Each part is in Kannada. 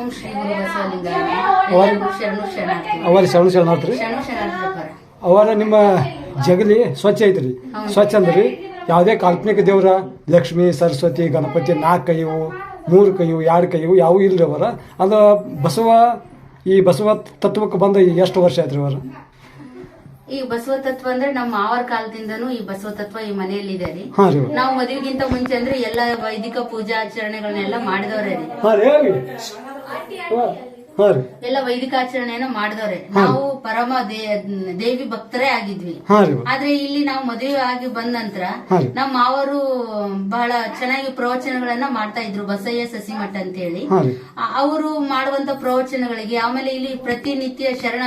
ಓಂ ಶ್ರೀ ಗುರು ಬಸವಲಿಂಗ. ಅವರ- ಎಲ್ಲರಿಗೂ ಶರಣು ಶರಣಾರ್ಥಿ ಅವರ ಶರಣ ಶರಣಾರ್ಥಿ? ಶರಣು ಶರಣಾರ್ಥಿ ಅವರ ನಿಮ್ಮ ಜಗಲಿ ಸ್ವಚ್ಛ ಐತ್ರಿ. ಸ್ವಚ್ಛ ಅಂದ್ರಿ. ಯಾವುದೇ ಕಾಲ್ಪನಿಕ ದೇವರ ಲಕ್ಷ್ಮಿ ಸರಸ್ವತಿ ಗಣಪತಿ ನಾಲ್ಕು ಕೈಯವು ಮೂರು ಕೈಯವು ಎರಡು ಕೈಯವು ಯಾವೂ ಇಲ್ರಿ ಅವರ. ಅದು ಬಸವ ಈ ಬಸವ ತತ್ವಕ್ಕೆ ಬಂದ ಎಷ್ಟು ವರ್ಷ ಆಯ್ತ್ರಿ ಅವರ? ಈ ಬಸವ ತತ್ವ ಅಂದ್ರೆ ನಮ್ಮ ಮಾವರ ಕಾಲದಿಂದನೂ ಈ ಬಸವ ತತ್ವ ಈ ಮನೆಯಲ್ಲಿ ಇದೆ ರೀ. ಹಾಂ ರೀ. ನಾವು ಮದುವೆಗಿಂತ ಮುಂಚೆ ಅಂದ್ರೆ ಎಲ್ಲ ವೈದಿಕ ಪೂಜಾ ಆಚರಣೆಗಳನ್ನೆಲ್ಲ ಮಾಡಿದವ್ರೆ ರೀ. ಹಾಂ ರೀ. ಹಾಂ ರೀ ಎಲ್ಲ ವೈದಿಕ ಆಚರಣೆಯನ್ನ ಮಾಡಿದವ್ರೆ. ನಾವು ಪರಮ ದೇವಿ ಭಕ್ತರೇ ಆಗಿದ್ವಿ. ಹಾಂ ರೀ. ಆದ್ರೆ ಇಲ್ಲಿ ನಾವು ಮದುವೆ ಆಗಿ ಬಂದ ನಂತರ ನಮ್ಮ ಮಾವರು ಬಹಳ ಚೆನ್ನಾಗಿ ಪ್ರವಚನಗಳನ್ನ ಮಾಡ್ತಾ ಇದ್ರು ಬಸಯ್ಯ ಸಸಿಮಠ ಅಂತ ಹೇಳಿ ಅವರು ಮಾಡುವಂತ ಪ್ರವಚನಗಳಿಗೆ ಆಮೇಲೆ ಇಲ್ಲಿ ಪ್ರತಿನಿತ್ಯ ಶರಣ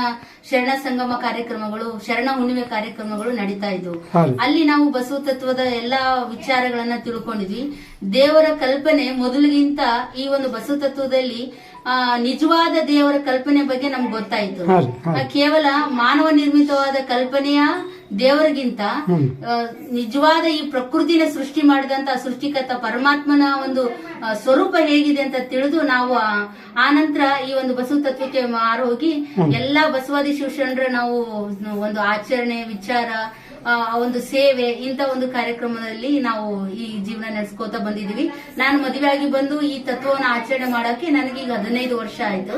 ಶರಣ ಸಂಗಮ ಕಾರ್ಯಕ್ರಮಗಳು ಶರಣ ಹುಣ್ಣಿಮೆ ಕಾರ್ಯಕ್ರಮಗಳು ನಡೀತಾ ಇದ್ವು. ಅಲ್ಲಿ ನಾವು ಬಸವ ತತ್ವದ ಎಲ್ಲಾ ವಿಚಾರಗಳನ್ನ ತಿಳ್ಕೊಂಡಿದ್ವಿ. ದೇವರ ಕಲ್ಪನೆ ಮೊದಲಿಗಿಂತ ಈ ಒಂದು ಬಸವ ತತ್ವದಲ್ಲಿ ನಿಜವಾದ ದೇವರ ಕಲ್ಪನೆ ಬಗ್ಗೆ ನಮ್ಗೆ ಗೊತ್ತಾಯ್ತು. ಕೇವಲ ಮಾನವ ನಿರ್ಮಿತವಾದ ಕಲ್ಪನೆಯ ದೇವರಿಗಿಂತ ನಿಜವಾದ ಈ ಪ್ರಕೃತಿನ ಸೃಷ್ಟಿ ಮಾಡಿದಂತ ಸೃಷ್ಟಿಕರ್ತ ಪರಮಾತ್ಮನ ಒಂದು ಸ್ವರೂಪ ಹೇಗಿದೆ ಅಂತ ತಿಳಿದು ನಾವು ಆ- ಆ ನಂತರ ಈ ಒಂದು ಬಸವ ತತ್ವಕ್ಕೆ ಮಾರೋಗಿ ಎಲ್ಲಾ ಬಸವಾದಿ ಶಿವಶರಣರ ನಾವು ಒಂದು ಆಚರಣೆ ವಿಚಾರ ಒಂದು ಸೇವೆ ಇಂತ ಒಂದು ಕಾರ್ಯಕ್ರಮದಲ್ಲಿ ನಾವು ಈ ಜೀವನ ನಡೆಸ್ಕೋತ ಬಂದಿದೀವಿ ನಾನು ಮದುವೆ ಆಗಿ ಬಂದು ಈ ತತ್ವವನ್ನು ಆಚರಣೆ ಮಾಡಕ್ಕೆ ನನಗೀಗ ಈಗ ಹದಿನೈದು ವರ್ಷ ಆಯ್ತು.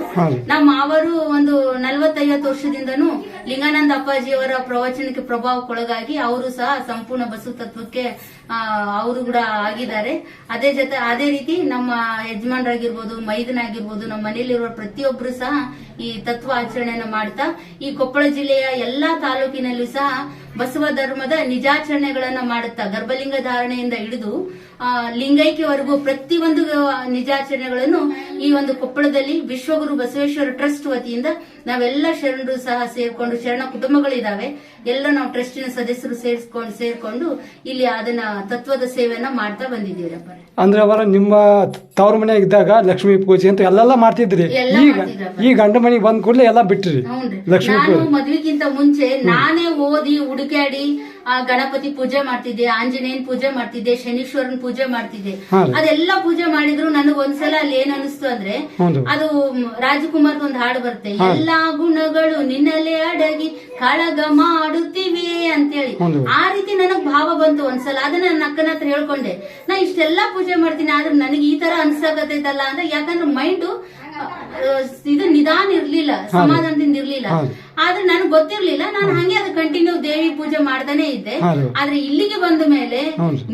ನಮ್ಮ ಮಾವರು ಒಂದು ನಲ್ವತ್ತೈವತ್ತು ವರ್ಷದಿಂದನೂ ಲಿಂಗಾನಂದ ಅಪ್ಪಾಜಿಯವರ ಪ್ರವಚನಕ್ಕೆ ಪ್ರಭಾವಕ್ಕೊಳಗಾಗಿ ಅವರು ಸಹ ಸಂಪೂರ್ಣ ಬಸವ ತತ್ವಕ್ಕೆ ಅವರು ಕೂಡ ಆಗಿದ್ದಾರೆ. ಅದೇ ಜೊತೆ, ಅದೇ ರೀತಿ ನಮ್ಮ ಯಜಮಾನ್ರಾಗಿರ್ಬೋದು, ಮೈದನಾಗಿರ್ಬೋದು, ನಮ್ಮ ಮನೆಯಲ್ಲಿರುವ ಪ್ರತಿಯೊಬ್ಬರು ಸಹ ಈ ತತ್ವ ಆಚರಣೆಯನ್ನ ಮಾಡ್ತಾ, ಈ ಕೊಪ್ಪಳ ಜಿಲ್ಲೆಯ ಎಲ್ಲಾ ತಾಲೂಕಿನಲ್ಲೂ ಸಹ ಬಸವ ಧರ್ಮದ ನಿಜಾಚರಣೆಗಳನ್ನ ಮಾಡುತ್ತಾ, ಗರ್ಭಲಿಂಗ ಧಾರಣೆಯಿಂದ ಹಿಡಿದು ಲಿಂಗೈಕ್ಯವರೆಗೂ ಪ್ರತಿಯೊಂದು ಒಂದು ನಿಜಾಚರಣೆಗಳನ್ನು ಈ ಒಂದು ಕೊಪ್ಪಳದಲ್ಲಿ ವಿಶ್ವಗುರು ಬಸವೇಶ್ವರ ಟ್ರಸ್ಟ್ ವತಿಯಿಂದ ನಾವೆಲ್ಲ ಶರಣರು ಸಹ ಸೇರ್ಕೊಂಡು ಶರಣ ಕುಟುಂಬಗಳಿದಾವೆ. ಎಲ್ಲ ನಾವು ಟ್ರಸ್ಟಿನ ಸದಸ್ಯರು ಸೇರಿಸ್ಕೊಂಡು ಸೇರ್ಕೊಂಡು ಇಲ್ಲಿ ಅದನ್ನ ತತ್ವದ ಸೇವೆಯನ್ನ ಮಾಡ್ತಾ ಬಂದಿದ್ದೀರಪ್ಪ ಅಂದ್ರೆ ಅವರ ನಿಮ್ಮ ತವರ ಮನೆಯಾಗ ಇದ್ದಾಗ ಲಕ್ಷ್ಮೀ ಪೂಜೆ ಅಂತ ಎಲ್ಲೆಲ್ಲ ಮಾಡ್ತಿದ್ರಿ. ಈಗ ಈ ಗಂಡ ಮನೆಗೆ ಬಂದ್ ಕೂಡಲೇ ಎಲ್ಲ ಬಿಟ್ರಿ ಲಕ್ಷ್ಮೀ ನಾನು ಮದ್ವಿಗಿಂತ ಮುಂಚೆ ನಾನೇ ಓದಿ ಹುಡುಕಾಡಿ ಗಣಪತಿ ಪೂಜೆ ಮಾಡ್ತಿದ್ದೆ ಆಂಜನೇಯನ್ ಪೂಜೆ ಮಾಡ್ತಿದ್ದೆ ಶನೀಶ್ವರನ್ ಪೂಜೆ ಮಾಡ್ತಿದ್ದೆ. ಅದೆಲ್ಲ ಪೂಜೆ ಮಾಡಿದ್ರು ನನಗ್ ಒಂದ್ಸಲ ಅಲ್ಲಿ ಏನ್ ಅನಿಸ್ತು ಅಂದ್ರೆ ಅದು ರಾಜಕುಮಾರ್ ಒಂದ್ ಹಾಡು ಬರುತ್ತೆ. ಎಲ್ಲಾ ಗುಣಗಳು ನಿನ್ನಲ್ಲೇ ಅಡಗಿ ಕಳಗ ಮಾಡುತ್ತಿವೆ ಅಂತೇಳಿ. ಹೇಳಿ ಆ ರೀತಿ ನನಗ್ ಭಾವ ಬಂತು ಒಂದ್ಸಲ. ಅದನ್ನ ನನ್ನ ಅಕ್ಕನ ಹತ್ರ ಹೇಳ್ಕೊಂಡೆ. ನಾ ಇಷ್ಟೆಲ್ಲಾ ಪೂಜೆ ಮಾಡ್ತೀನಿ ಆದ್ರೆ ನನಗೆ ಈ ತರ ಅನ್ಸಕತ್ತೈತಲ್ಲ ಅಂದ್ರೆ ಯಾಕಂದ್ರೆ ಮೈಂಡ್ ಇದು ನಿಧಾನ ಇರ್ಲಿಲ್ಲ ಸಮಾಧಾನದಿಂದ ಇರ್ಲಿಲ್ಲ. ಆದ್ರೆ ನನಗೆ ಗೊತ್ತಿರ್ಲಿಲ್ಲ. ನಾನು ಹಂಗೆ ಅದು ಕಂಟಿನ್ಯೂ ದೇವಿ ಪೂಜೆ ಮಾಡ್ತಾನೆ ಇದ್ದೆ. ಆದ್ರೆ ಇಲ್ಲಿಗೆ ಬಂದ ಮೇಲೆ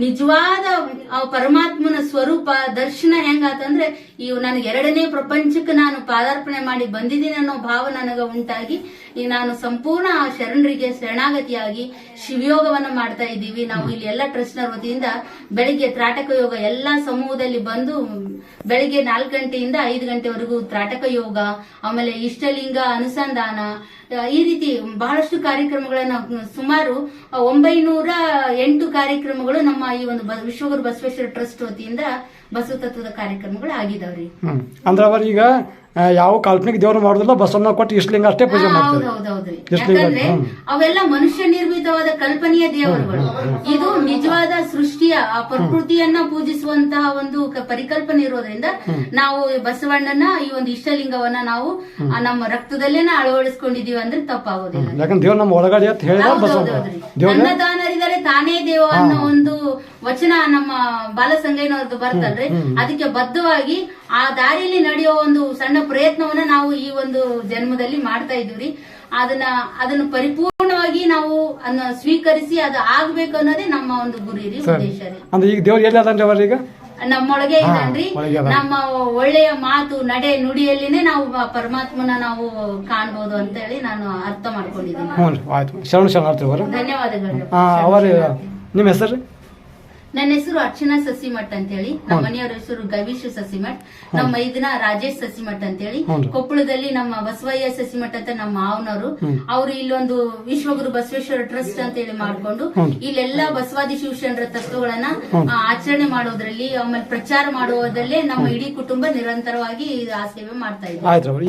ನಿಜವಾದ ಆ ಪರಮಾತ್ಮನ ಸ್ವರೂಪ ದರ್ಶನ ಹೆಂಗಾತಂದ್ರೆ ಇವು ನನಗೆ ಎರಡನೇ ಪ್ರಪಂಚಕ್ಕೆ ನಾನು ಪಾದಾರ್ಪಣೆ ಮಾಡಿ ಬಂದಿದ್ದೀನಿ ಅನ್ನೋ ಭಾವ ನನಗ ಉಂಟಾಗಿ ಈಗ ನಾನು ಸಂಪೂರ್ಣ ಆ ಶರಣರಿಗೆ ಶರಣಾಗತಿಯಾಗಿ ಶಿವಯೋಗವನ್ನು ಮಾಡ್ತಾ ಇದ್ದೀವಿ. ನಾವು ಇಲ್ಲಿ ಎಲ್ಲ ಟ್ರಸ್ಟ್ನ ವತಿಯಿಂದ ಬೆಳಿಗ್ಗೆ ತ್ರಾಟಕ ಯೋಗ ಎಲ್ಲಾ ಸಮೂಹದಲ್ಲಿ ಬಂದು ಬೆಳಿಗ್ಗೆ ನಾಲ್ಕು ಗಂಟೆಯಿಂದ ಐದು ಗಂಟೆವರೆಗೂ ತ್ರಾಟಕ ಯೋಗ, ಆಮೇಲೆ ಇಷ್ಟಲಿಂಗ, ಅನುಸಂಧಾನ ಈ ರೀತಿ ಬಹಳಷ್ಟು ಕಾರ್ಯಕ್ರಮಗಳನ್ನ ಸುಮಾರು ಒಂಬೈನೂರ ಎಂಟು ಕಾರ್ಯಕ್ರಮಗಳು ನಮ್ಮ ಈ ಒಂದು ವಿಶ್ವಗುರು ಬಸವೇಶ್ವರ ಟ್ರಸ್ಟ್ ವತಿಯಿಂದ ಬಸವ ತತ್ವದ ಕಾರ್ಯಕ್ರಮಗಳು ಆಗಿದಾವ್ರಿ. ಅಂದ್ರ ಅವ್ರ ಈಗ ಯಾವ ಕಾಲ್ಪನಿಕ ದೇವ್ರು ಮಾಡುದಿಲ್ಲ ಬಸವಣ್ಣ ಕೊಟ್ಟು ಇಷ್ಟಲಿಂಗ ಅಷ್ಟೇ ಪೂಜೆ ಮಾಡ್ತಾರೆ. ಹೌದೌದೌದ್ರಿ. ಎಷ್ಟು ಯಾಕಂದ್ರೆ ಅವೆಲ್ಲ ಮನುಷ್ಯ ನಿರ್ಮಿತವಾದ ಕಲ್ಪನೆಯ ದೇವರುಗಳು. ಇದು ನಿಜವಾದ ಸೃಷ್ಟಿಯ ಆ ಪ್ರಕೃತಿಯನ್ನ ಪೂಜಿಸುವಂತಹ ಒಂದು ಪರಿಕಲ್ಪನೆ ಇರೋದ್ರಿಂದ ನಾವು ಬಸವಣ್ಣನ ಈ ಒಂದು ಇಷ್ಟಲಿಂಗವನ್ನ ನಾವು ನಮ್ಮ ರಕ್ತದಲ್ಲೇನ ಅಳವಡಿಸ್ಕೊಂಡಿದೀವಿ ಅಂದ್ರೆ ತಪ್ಪಾಗೋದಿಲ್ಲ. ಯಾಕಂದ್ರೆ ದೇವ್ರು ನಮ್ಮ ಒಳಗಡೆ ಅಂತ ಹೇಳಿದ ಬಸವಣ್ಣ. ತಾನೇ ದೇವ ಅನ್ನೋ ಒಂದು ವಚನ ನಮ್ಮ ಬಾಲಸಂಗಯ್ಯನವ್ರದ್ದು ಬರ್ತಲ್ರಿ? ಅದಕ್ಕೆ ಬದ್ಧವಾಗಿ ಆ ದಾರಿಯಲ್ಲಿ ನಡೆಯೋ ಒಂದು ಸಣ್ಣ ಪ್ರಯತ್ನವನ್ನ ನಾವು ಈ ಒಂದು ಜನ್ಮದಲ್ಲಿ ಮಾಡ್ತಾ ಇದೀವ್ರಿ ಅದನ್ನ ಅದನ್ನ ಪರಿಪೂರ್ಣವಾಗಿ ನಾವು ಅದನ್ನ ಸ್ವೀಕರಿಸಿ ಅದು ಆಗ್ಬೇಕು ಅನ್ನೋದೇ ನಮ್ಮ ಒಂದು ಗುರಿ ರೀ ಉದ್ದೇಶ ರೀ ಈಗ? ನಮ್ಮೊಳಗೆ ಇದ್ದಾನ್ರಿ ನಮ್ಮ ಒಳ್ಳೆಯ ಮಾತು ನಡೆ ನುಡಿಯಲ್ಲಿನೇ ನಾವು ಪರಮಾತ್ಮನ ನಾವು ಕಾಣಬಹುದು ಅಂತ ಹೇಳಿ ನಾನು ಅರ್ಥ ಮಾಡ್ಕೊಂಡಿದ್ದೀನಿ. ಧನ್ಯವಾದಗಳು. ನಿಮ್ಮ ಹೆಸರು? ನನ್ನ ಹೆಸರು ಅರ್ಚನಾ ಸಸಿಮಠ್ ಅಂತ ಹೇಳಿ ನಮ್ಮ ಮನೆಯವರ ಹೆಸರು ಗವೀಶ್ ಸಸಿಮಠ್. ನಮ್ಮ ಇದನ್ನ ರಾಜೇಶ್ ಸಸಿಮಠ್ ಅಂತ ಹೇಳಿ ಕೊಪ್ಪಳದಲ್ಲಿ ನಮ್ಮ ಬಸವಯ್ಯ ಸಸಿಮಠ್ ಅಂತ ನಮ್ಮ ಮಾವನವರು. ಅವರು ಇಲ್ಲೊಂದು ವಿಶ್ವಗುರು ಬಸವೇಶ್ವರ ಟ್ರಸ್ಟ್ ಅಂತ ಹೇಳಿ ಮಾಡ್ಕೊಂಡು ಇಲ್ಲೆಲ್ಲಾ ಬಸವಾದಿ ಶಿವಶರಣರ ತತ್ವಗಳನ್ನ ಆಚರಣೆ ಮಾಡೋದ್ರಲ್ಲಿ ಆಮೇಲೆ ಪ್ರಚಾರ ಮಾಡುವುದರಲ್ಲೇ ನಮ್ಮ ಇಡೀ ಕುಟುಂಬ ನಿರಂತರವಾಗಿ ಆ ಸೇವೆ ಮಾಡ್ತಾ ಇದ್ದಾರೆ.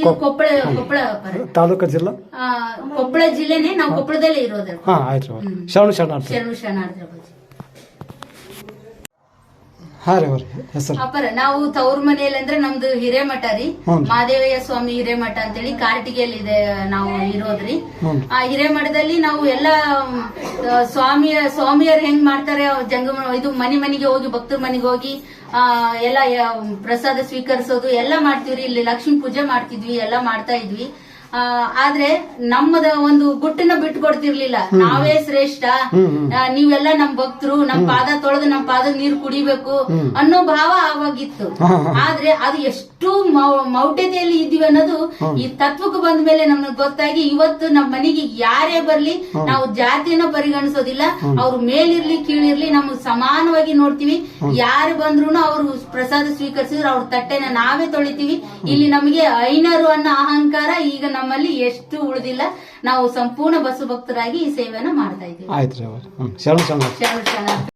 ಇದು ಕೊಪ್ಪಳ ಕೊಪ್ಪಳ ತಾಲೂಕ ಜಿಲ್ಲಾ? ಕೊಪ್ಪಳ ಜಿಲ್ಲೆನೆ ನಾವು ಕೊಪ್ಪಳದಲ್ಲೇ ಇರೋದು. ಶರಣು ಆಯ್ತು ಅವ್ರಿ ಶರಣ ಶರಣಾರ್ಥಿ. ಶರಣು ಶರಣಾರ್ಥಿ ಹಾಂ ರೀ ಅವ್ರಿ ಹೆಸರು. ಅಪ್ಪರ ನಾವು ತವ್ರ ಮನೆಯಲ್ಲಿ ಅಂದ್ರೆ ನಮ್ದು ಹಿರೇಮಠ ರೀ. ಮಹಾದೇವಯ್ಯ ಸ್ವಾಮಿ ಹಿರೇಮಠ ಅಂತೇಳಿ ಕಾರ್ಟಿಗೆಯಲ್ಲಿ ಇದೆ ನಾವು ಇರೋದ್ರಿ ಹ್ಞೂ. ಆ ಹಿರೇಮಠದಲ್ಲಿ ನಾವು ಎಲ್ಲ ಆ, ಸ್ವಾಮಿಯ ಸ್ವಾಮಿಯರು ಹೆಂಗ್ ಮಾಡ್ತಾರೆ ಅವ್ರ್ ಜಂಗಮ ಇದು ಮನೆ ಮನೆಗೆ ಹೋಗಿ ಭಕ್ತರ ಮನೆಗೆ ಹೋಗಿ ಆ ಎಲ್ಲ ಯ- ಪ್ರಸಾದ ಸ್ವೀಕರಿಸೋದು ಎಲ್ಲ ಮಾಡ್ತೀವ್ರಿ ಇಲ್ಲಿ ಲಕ್ಷ್ಮೀ ಪೂಜೆ ಮಾಡ್ತಿದ್ವಿ ಎಲ್ಲ ಮಾಡ್ತಾ ಇದ್ವಿ. ಆದ್ರೆ ನಮ್ಮದ ಒಂದು ಗುಟ್ಟನ್ನ ಬಿಟ್ಟು ಕೊಡ್ತಿರ್ಲಿಲ್ಲ. ನಾವೇ ಶ್ರೇಷ್ಠ. ನೀವೆಲ್ಲ ನಮ್ ಭಕ್ತರು ನಮ್ ಪಾದ ತೊಳೆದು ನಮ್ ಪಾದ ನೀರ್ ಕುಡಿಬೇಕು ಅನ್ನೋ ಭಾವ ಆವಾಗಿತ್ತು. ಆದ್ರೆ ಅದು ಎಷ್ಟು ಮೌಢ್ಯತೆಯಲ್ಲಿ ಇದ್ವಿ ಅನ್ನೋದು ಈ ತತ್ವಕ್ಕೆ ಬಂದ ಮೇಲೆ ನಮ್ಗೆ ಗೊತ್ತಾಗಿ ಇವತ್ತು ನಮ್ ಮನೆಗೆ ಯಾರೇ ಬರ್ಲಿ ನಾವು ಜಾತಿಯನ್ನ ಪರಿಗಣಿಸೋದಿಲ್ಲ. ಅವ್ರು ಮೇಲಿರ್ಲಿ ಕೀಳಿರ್ಲಿ ನಮ್ಗೆ ಸಮಾನವಾಗಿ ನೋಡ್ತೀವಿ. ಯಾರು ಬಂದ್ರು ಅವ್ರು ಪ್ರಸಾದ ಸ್ವೀಕರಿಸಿದ್ರು ಅವ್ರ ತಟ್ಟೆನ ನಾವೇ ತೊಳಿತೀವಿ. ಇಲ್ಲಿ ನಮಗೆ ಐನರು ಅನ್ನೋ ಅಹಂಕಾರ ಈಗ ನಮ್ಮಲ್ಲಿ ಎಷ್ಟು ಉಳಿದಿಲ್ಲ ನಾವು ಸಂಪೂರ್ಣ ಬಸು ಭಕ್ತರಾಗಿ ಈ ಸೇವೆಯನ್ನ ಮಾಡ್ತಾ ಇದ್ದೀವಿ. ಆಯ್ತು ರೀ ಶರಣ ಶರಣ